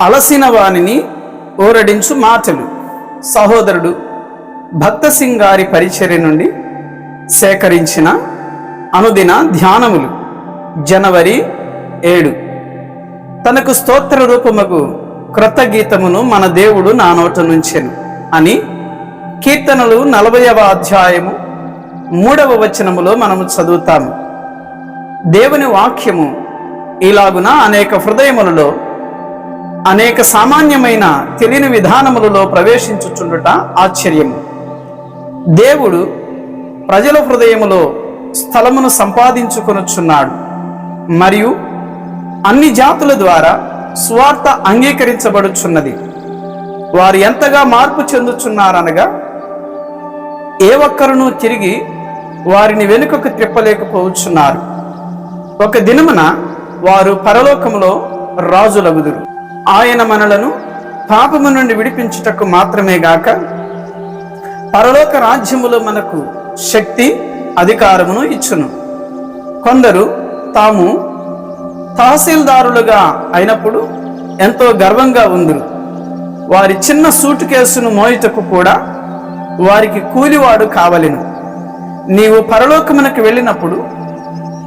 అలసిన వాణిని ఊరడించు మాటలు. సహోదరుడు భక్త సింగారి పరిచర్య నుండి సేకరించిన అనుదిన ధ్యానములు. జనవరి ఏడు. తనకు స్తోత్ర రూపముకు క్రొత్త గీతమును మన దేవుడు నా నోట నుంచెను అని కీర్తనలు నలభైవ అధ్యాయము మూడవ వచనములో మనము చదువుతాము. దేవుని వాక్యము ఇలాగున అనేక హృదయములలో అనేక సామాన్యమైన తెలియని విధానములలో ప్రవేశించుచుండుట ఆశ్చర్యము. దేవుడు ప్రజల హృదయములో స్థలమును సంపాదించుకొనుచున్నాడు. మరియు అన్ని జాతుల ద్వారా స్వార్థ అంగీకరించబడుచున్నది. వారు ఎంతగా మార్పు చెందుచున్నారనగా ఏ ఒక్కరును తిరిగి వారిని వెనుకకు తిప్పలేకపోవచ్చున్నారు ఒక దినమున వారు పరలోకంలో రాజులగుదురు. ఆయన మనలను పాపము నుండి విడిపించుటకు మాత్రమే గాక పరలోక రాజ్యములో మనకు శక్తి అధికారమును ఇచ్చును. కొందరు తాము తహసీల్దారులుగా అయినప్పుడు ఎంతో గర్వంగా ఉందరు. వారి చిన్న సూటు కేసును మోయుటకు కూడా వారికి కూలివాడు కావలెను. నీవు పరలోకమునకు వెళ్ళినప్పుడు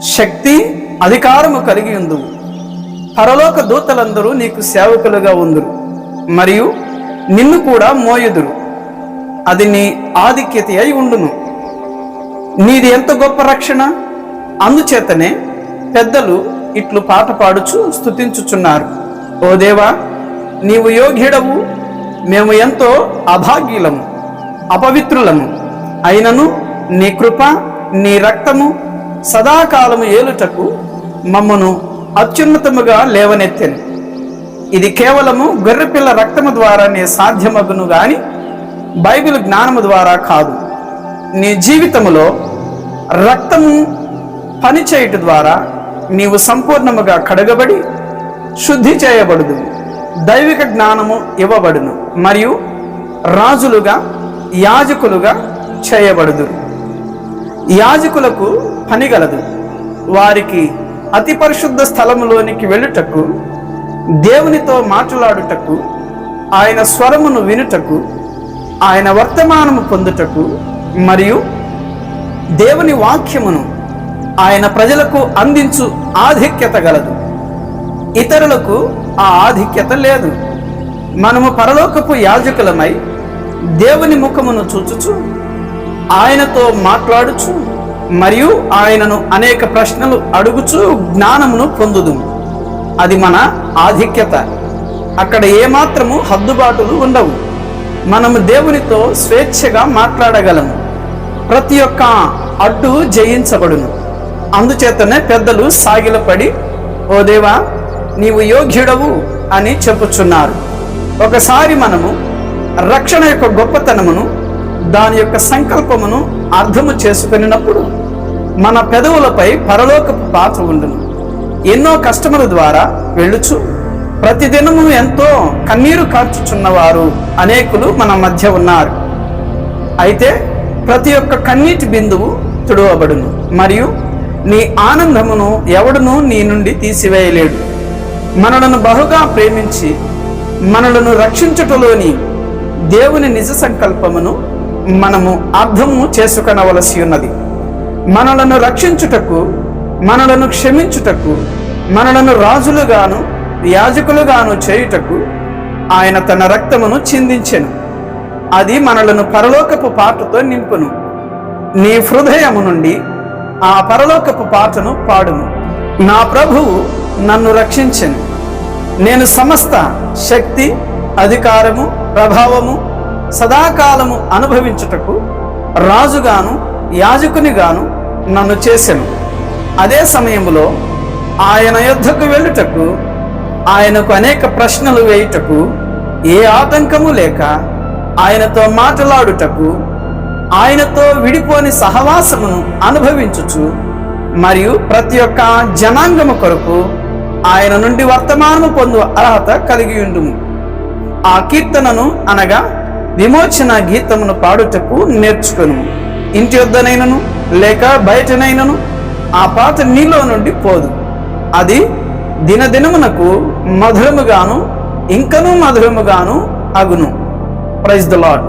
శక్తి అధికారము కలిగి ఉందువు. పరలోక దూతలందరూ నీకు సేవకులుగా ఉందురు మరియు నిన్ను కూడా మోయుదురు. అది నీ ఆధిక్యత అయి ఉండును. నీది ఎంత గొప్ప రక్షణ? అందుచేతనే పెద్దలు ఇట్లు పాట పాడుచు స్థుతించుచున్నారు ఓ దేవా నీవు యోగ్యుడవు మేము ఎంతో అభాగ్యులము అపవిత్రులము. అయినను నీ కృప నీ రక్తము సదాకాలము ఏలుటకు మమ్మను అత్యున్నతముగా లేవనెత్తెను. ఇది కేవలము గొర్రెపిల్ల రక్తము ద్వారానే సాధ్యమగును గాని బైబిల్ జ్ఞానము ద్వారా కాదు. నీ జీవితములో రక్తము పనిచేయుట ద్వారా నీవు సంపూర్ణముగా కడగబడి శుద్ధి చేయబడుదు దైవిక జ్ఞానము ఇవ్వబడును. మరియు రాజులుగా యాజకులుగా చేయబడుదు యాజకులకు పనిగలదు. వారికి అతి పరిశుద్ధ స్థలములోనికి వెళ్ళుటకు దేవునితో మాట్లాడుటకు ఆయన స్వరమును వినుటకు ఆయన వర్తమానము పొందుటకు మరియు దేవుని వాక్యమును ఆయన ప్రజలకు అందించు ఆధిక్యత గలదు. ఇతరులకు ఆ ఆధిక్యత లేదు. మనము పరలోకపు యాజకులమై దేవుని ముఖమును చూచుచు ఆయనతో మాట్లాడుచు మరియు ఆయనను అనేక ప్రశ్నలు అడుగుచు జ్ఞానమును పొందుదు. అది మన ఆధిక్యత. అక్కడ ఏమాత్రము హద్దుబాటులు ఉండవు. మనము దేవునితో స్వేచ్ఛగా మాట్లాడగలము. ప్రతి ఒక్క అడ్డు జయించబడును. అందుచేతనే పెద్దలు సాగిలపడి ఓ దేవా నీవు యోగ్యుడవు అని చెప్పుచున్నారు. ఒకసారి మనము రక్షణ యొక్క గొప్పతనమును దాని యొక్క సంకల్పమును అర్థము చేసుకునినప్పుడు మన పెదవులపై పరలోకపు పాత్ర ఉండును. ఎన్నో కష్టముల ద్వారా వెళ్ళుచు ప్రతిదినము ఎంతో కన్నీరు కార్చుచున్నవారు అనేకులు మన మధ్య ఉన్నారు. అయితే ప్రతి ఒక్క కన్నీటి బిందువు తుడవబడును మరియు నీ ఆనందమును ఎవడును నీ నుండి తీసివేయలేడు. మనలను బహుగా ప్రేమించి మనలను రక్షించుటలోని దేవుని నిజ సంకల్పమును మనము అర్థము చేసుకొనవలసి ఉన్నది. మనలను రక్షించుటకు మనలను క్షమించుటకు మనలను రాజులుగాను యాజకులుగాను చేయుటకు ఆయన తన రక్తమును చిందించెను. అది మనలను పరలోకపు పాటతో నింపును. నీ హృదయము నుండి ఆ పరలోకపు పాటను పాడును నా ప్రభువు నన్ను రక్షించెను. నేను సమస్త శక్తి అధికారము ప్రభావము సదాకాలము అనుభవించుటకు రాజుగాను యాజకునిగాను నన్ను చేశాను అదే సమయంలో ఆయన యుద్ధకు వెళ్ళుటకు ఆయనకు అనేక ప్రశ్నలు వేయుటకు ఏ ఆటంకము లేక ఆయనతో మాట్లాడుటకు ఆయనతో విడిపోని సహవాసమును అనుభవించుచు మరియు ప్రతి ఒక్క జనాంగము కొరకు ఆయన నుండి వర్తమానము పొందు అర్హత కలిగి ఉండుము ఆ కీర్తనను అనగా విమోచన గీతమును పాడుటకు నేర్చుకును ఇంటి వద్దనైనను లేక బయటనైనను ఆ పాత నీలో నుండి పోదు. అది దినదినమునకు మధురముగాను ఇంకనూ మధురముగాను అగును. Praise the lord